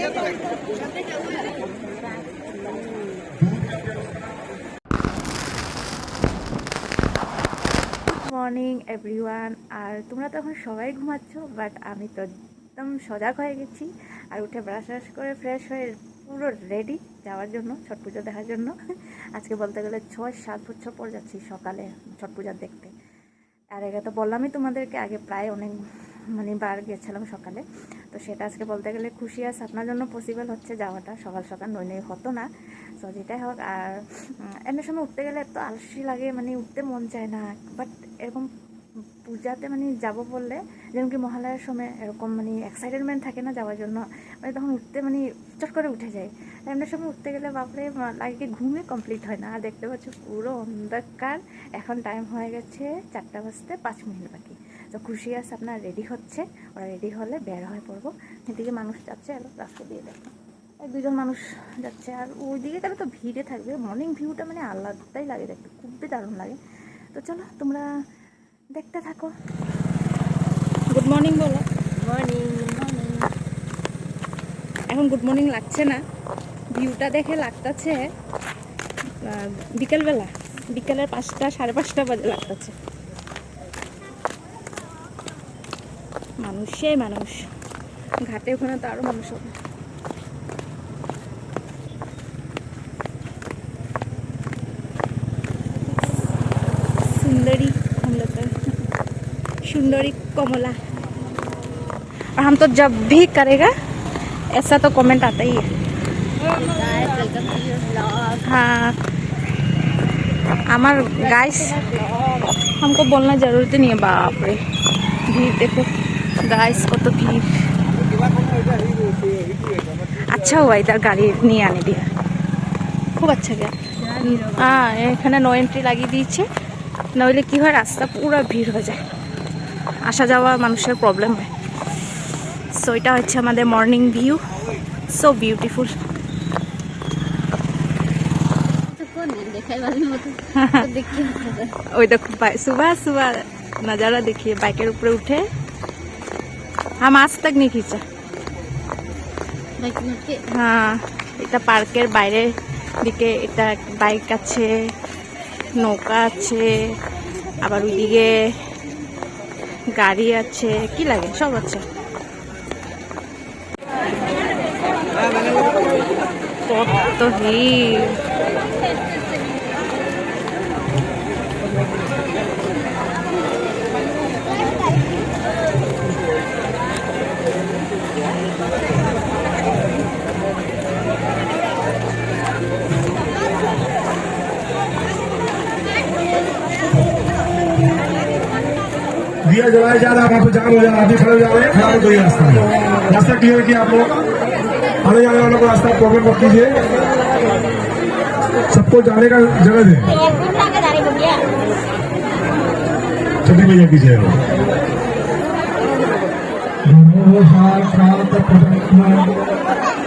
Morning everyone আর তোমরা তো এখন সবাই ঘুমাচ্ছ বাট আমি তো একদম সজাগ হয়ে গেছি। আর উঠে ব্রাশ ব্রাশ করে ফ্রেশ হয়ে পুরো রেডি যাওয়ার জন্য, ছট পুজো দেখার জন্য। আজকে বলতে গেলে ছয় সাত বছর পর যাচ্ছি সকালে ছট পূজা দেখতে। আর আগে তো বললামই তোমাদেরকে, আগে প্রায় অনেক মানে বার গেছিলাম সকালে। তো সেটা আজকে বলতে গেলে খুশি আছে। আপনার জন্য পসিবল হচ্ছে যাওয়াটা। সকাল সকাল নইলে হতো না। তো যেটাই হোক, আর এমনি সময় উঠতে গেলে এত আলসি লাগে মানে উঠতে মন চায় না। বাট এরকম পূজাতে মানে যাব বললে, যেমন কি মহালয়ার সময় এরকম মানে এক্সাইটেডমেন্ট থাকে না যাওয়ার জন্য মানে তখন উঠতে মানে চট করে উঠে যায়। এমনি সময় উঠতে গেলে বাপরে লাগে ঘুমে কমপ্লিট হয় না। আর দেখতে পাচ্ছ পুরো অন্ধকার। এখন টাইম হয়ে গেছে চারটা বাজতে পাঁচ মিনিট বাকি। তো খুশি আছে আপনার রেডি হচ্ছে। ওরা রেডি হলে বের হয়ে পড়ব। এদিকে মানুষ যাচ্ছে এলো রাস্তা দিয়ে দেখো। দুজন মানুষ যাচ্ছে আর ওইদিকে তাহলে তো ভিড়ে থাকবে। মর্নিং ভিউটা মানে আলাদাই লাগে দেখতে খুবই দারুণ লাগে। তো চলো তোমরা দেখতে থাকো। গুড মর্নিং বলো। মর্নিং মর্নিং এখন গুড মর্নিং লাগছে না। ভিউটা দেখে লাগতেছে। বিকেলবেলা। বিকেলের পাঁচটা সাড়ে পাঁচটা বাজে লাগতেছে। মানুষই মানুষ ঘাটে ওখানে তো আরো মানুষ হবে सुंदरी हम लोग का सुंदरी कमला और हम तो जब भी करेगा ऐसा तो कमेंट आता ही है हाँ हमार गाइस हमको बोलना जरूरत नहीं है बाप रे भीड़ देखो গাইস কত ভিড়। আচ্ছা ভাই, তার গাড়ি নিয়ে আনে দিয়া। খুব আচ্ছা হ্যাঁ এখানে নো এন্ট্রি লাগিয়ে দিয়েছে। নইলে কী হয়, রাস্তা পুরো ভিড় হয়ে যায়। আসা যাওয়া মানুষের প্রবলেম হয়। সো এটা হচ্ছে আমাদের মর্নিং ভিউ সো বিউটিফুল ওই দেখো সুবা সুবা নাজারা দেখি বাইকের উপরে উঠে हम आज तक नहीं खींचा হ্যাঁ এটা পার্কের বাইরে দিকে এটা বাইক আছে নৌকা আছে আবার ওইদিকে গাড়ি আছে কি লাগে সব আছে কত ভিড় दिया जलाया जा रहा है वहाँ पे जाम हो जा रहा है खड़े हो जा रहे हैं। खराब हो गई रास्ता रास्ता क्लियर किया आप लोग आने जाने वालों को रास्ता प्रॉब्लम मत कीजिए। सबको जाने का जगह दे। छठी भैया कीजिए।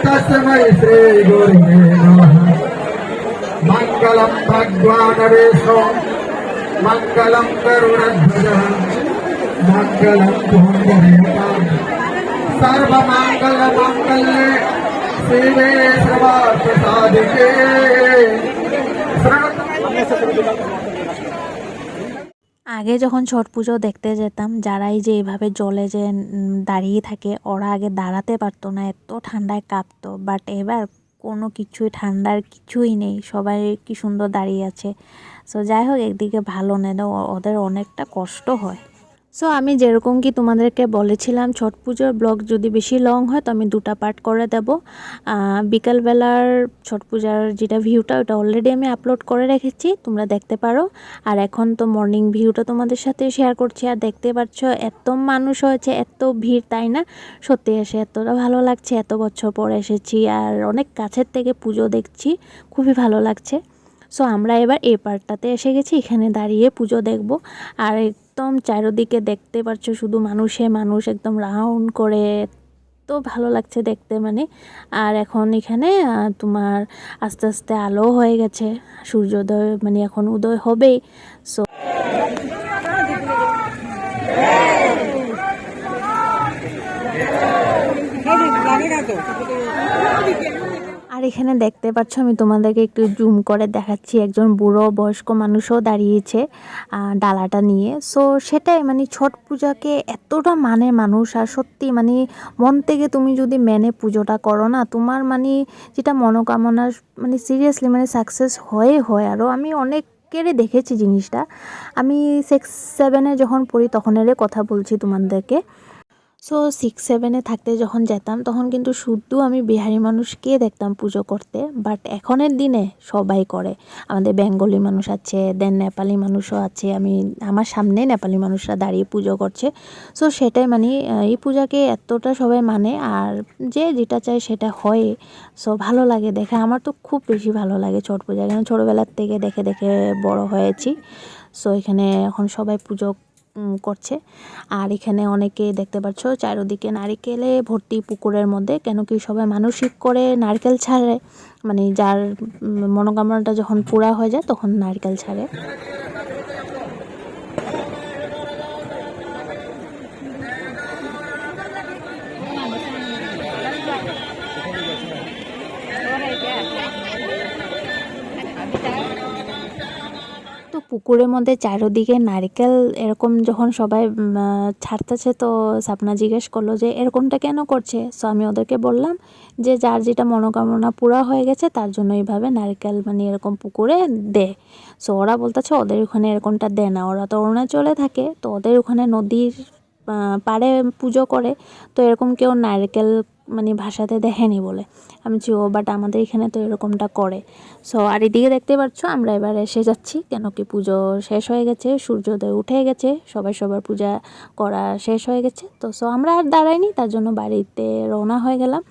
तस्मै श्री गुरुवे नमः मङ्गलं भगवानवेशो मङ्गलं करुणध्वजः मङ्गलं धूमधरेताम् सर्वमङ्गलमङ्गल्ये शिवे আগে যখন ছট পুজো দেখতে যেতাম, যারাই যে এভাবে জলে যে দাঁড়িয়ে থাকে, ওরা আগে দাঁড়াতে পারতো না, এত ঠান্ডায় কাঁপতো। বাট এবার কোনো কিছুই, ঠান্ডার কিছুই নেই, সবাই কি সুন্দর দাঁড়িয়ে আছে। সো যাই হোক, একদিকে ভালো, নেন ওদের অনেকটা কষ্ট হয়। সো আমি যেরকম কি তোমাদেরকে বলেছিলাম, ছট পুজোর ব্লগ যদি বেশি লং হয়, তো আমি দুটা পার্ট করে দেব। বিকালবেলার ছট পূজার যেটা ভিউটা ওটা অলরেডি আমি আপলোড করে রেখেছি, তোমরা দেখতে পারো। আর এখন তো মর্নিং ভিউটা তোমাদের সাথে শেয়ার করছি, আর দেখতে পাচ্ছ এত মানুষ হয়েছে, এত ভিড়, তাই না? সত্যি এসে এতটা ভালো লাগছে, এত বছর পর এসেছি, আর অনেক কাছের থেকে পুজো দেখছি, খুবই ভালো লাগছে। সো আমরা এবার এই পার্টটাতে এসে গেছি, এখানে দাঁড়িয়ে পুজো দেখব। আর একদম চারিদিকে দেখতে পাচ্ছ শুধু মানুষে মানুষ একদম রাউন্ড করে তো ভালো লাগছে দেখতে মানে। আর এখন এখানে তোমার আস্তে আস্তে আলো হয়ে গেছে, সূর্যোদয় মানে এখন উদয় হবেই সো এই যে আর এখানে দেখতে পাচ্ছ, আমি তোমাদেরকে একটু জুম করে দেখাচ্ছি। একজন বুড়ো বয়স্ক মানুষও দাঁড়িয়েছে ডালাটা নিয়ে। সো সেটাই মানে ছট পূজাকে এতটা মানে মানুষ, আর সত্যি মানে মন থেকে তুমি যদি মেনে পুজোটা করো না, তোমার মানে যেটা মনোকামনা মানে সিরিয়াসলি মানে সাকসেস হয়ে হয়। আরও আমি অনেকেরই দেখেছি জিনিসটা। আমি সিক্স সেভেনে যখন পড়ি তখনেরই কথা বলছি তোমাদেরকে। সো সিক্স সেভেনে থাকতে যখন যেতাম, তখন কিন্তু শুধু আমি বিহারি মানুষকে দেখতাম পুজো করতে বাট এখনের দিনে সবাই করে। আমাদের বেঙ্গলি মানুষ আছে দেন নেপালি মানুষও আছে, আমি, আমার সামনে নেপালি মানুষরা দাঁড়িয়ে পুজো করছে। সো সেটাই মানে এই পূজাকে এতটা সবাই মানে আর যে যেটা চায় সেটা হয়। সো ভালো লাগে দেখে, আমার তো খুব বেশি ভালো লাগে ছট পূজা। কারণ ছোটোবেলার থেকে দেখে দেখে বড় হয়েছি। সো এখানে এখন সবাই পুজো করছে। আর এখানে অনেকে দেখতে পাচ্ছ, চারিদিকে নারিকেলে ভর্তি পুকুরের মধ্যে, কেন কি সবাই মানসিক করে নারকেল ছাড়ে। মানে যার মনোকামনাটা যখন পুরা হয়ে যায়, তখন নারকেল ছাড়ে। পুকুরের মধ্যে চারিদিকে নারকেল, এরকম যখন সবাই ছাড়তেছে তো সাপনা জিজ্ঞেস করল যে, এরকমটা কেন করছে? সো আমি ওদেরকে বললাম যে, যার যেটা মনোকামনা পুরা হয়ে গেছে, তার জন্য এইভাবে নারকেল মানে এরকম পুকুরে দে। সো ওরা বলতেছে, ওদের ওখানে এরকমটা দেয় না। ওরা তো অরুণাচলে থাকে, তো ওদের ওখানে নদীর পাড়ে পুজো করে, তো এরকম কেউ নারকেল মানে ভাষাতে দেখেনি বলে। আমি ও বাট আমাদের এখানে তো এরকমটা করে। সো আর এদিকে দেখতে পাচ্ছ, আমরা এবার এসে যাচ্ছি, কেন কি পুজো শেষ হয়ে গেছে, সূর্যোদয় উঠে গেছে, সবাই সবার পূজা করা শেষ হয়ে গেছে। তো সো আমরা আর দাঁড়াইনি, তার জন্য বাড়িতে রওনা হয়ে গেলাম।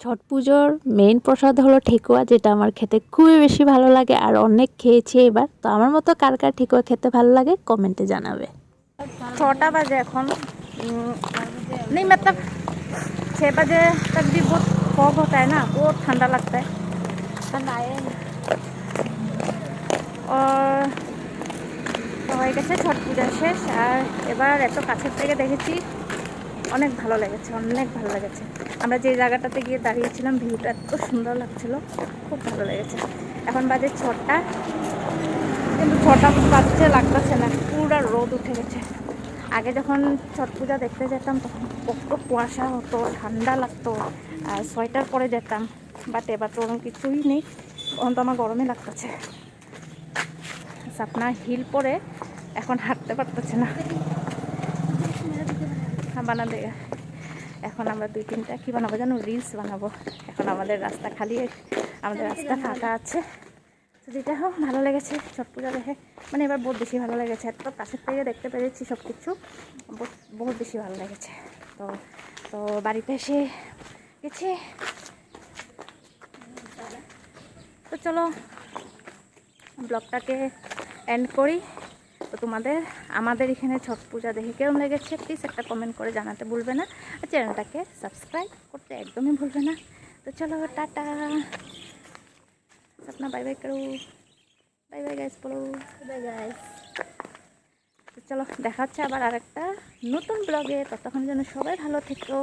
ছট পুজোর মেইন প্রসাদ হলো ঠেকুয়া, যেটা আমার খেতে খুবই বেশি ভালো লাগে, আর অনেক খেয়েছি এবার। তো, আমার মতো কার কার ঠেকুয়া খেতে ভালো লাগে কমেন্টে জানাবে। छोटा बजे এখন हम्म, नहीं मतलब छः बजे तक भी बहुत फॉग होता है ना बहुत ठंडा लगता है ठंडा आया और তো হয়ে গেছে ছট পূজা শেষ আর এবার এত কাছের থেকে দেখেছি অনেক ভালো লেগেছে অনেক ভালো লেগেছে আমরা যে জায়গাটাতে গিয়ে দাঁড়িয়েছিলাম ভিউটা এত সুন্দর লাগছিল খুব ভালো লেগেছে এখন বাজে ছটা কিন্তু ছটা বাজছে লাগতেছে না পুরো রোদ উঠে গেছে আগে যখন ছট পূজা দেখতে যেতাম, তখন কত কুয়াশা হতো, ঠান্ডা লাগতো, আর সোয়েটার পরে যেতাম বাট এবার তো ওরকম কিছুই নেই তখন তো আমার গরমে লাগতেছে। আপনার হিল পরে এখন হাঁটতে পারতেছে না। হ্যাঁ বানাবে এখন আমরা দুই তিনটা কী বানাবো জানো? রিলস বানাবো। এখন আমাদের রাস্তা খালি, আমাদের রাস্তা ফাঁকা আছে। তো যেটা হোক, ভালো লেগেছে ছট পূজা দেখে। মানে এবার বহুত বেশি ভালো লেগেছে, এত কাছের থেকে দেখতে পেরেছি সব কিছু বহুত- বেশি ভালো লেগেছে। তো তো বাড়িতে এসে গেছি। তো চলো, ব্লগটাকে এন্ড করি। তো তোমাদের, আমাদের এখানে ছট পূজা দেখে কেরম লেগেছে প্লিজ একটা কমেন্ট করে জানাতে ভুলবে না। আর চ্যানেলটাকে সাবস্ক্রাইব করতে একদমই ভুলবে না। তো চলো, টাটা। સપના બાય બાય કરો বাই বাই গাইস বলো বাই গাইস চলো দেখা হচ্ছে আবার আর একটা নতুন ব্লগে ততক্ষণ যেন সবাই ভালো থেকো।